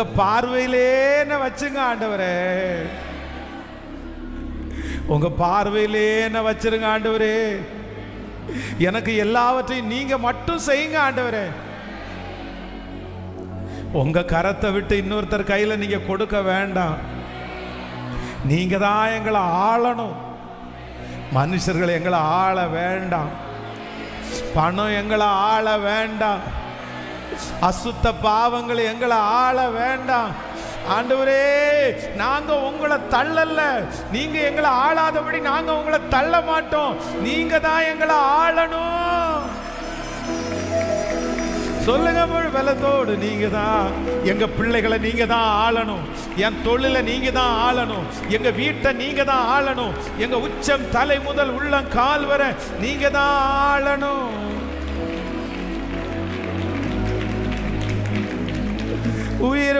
உங்க பார்வையிலே என்ன வச்சுங்க ஆண்டவரே. உங்க பார்வையிலே என்ன வச்சிருங்க ஆண்டவரே. எனக்கு எல்லாவற்றையும் நீங்க மட்டும் செய்யுங்க ஆண்டவரே. உங்க கரத்தை விட்டு இன்னொருத்தர் கையில நீங்க கொடுக்க வேண்டாம். நீங்க தான் எங்களை ஆளணும். மனுஷர்கள் எங்களை ஆள வேண்டாம். பணம் எங்களை ஆள வேண்டாம். அசுத்த பாவங்களை எங்களை ஆள வேண்டாம். ஆண்டவரே நாங்க உங்களை தள்ளல நீங்க எங்களை ஆளாதபடி நாங்க உங்களை தள்ள மாட்டோம். நீங்க தான் எங்களை ஆளணும். சொல்லுங்க முழு நீங்க தான். எங்க பிள்ளைகளை நீங்க தான் ஆளணும். என் தொழிலை நீங்க தான் ஆளணும். எங்க வீட்டை நீங்க தான் ஆளணும். எங்க உச்சம் தலை முதல் உள்ளம் கால் வர நீங்க தான் ஆளணும். உயிர்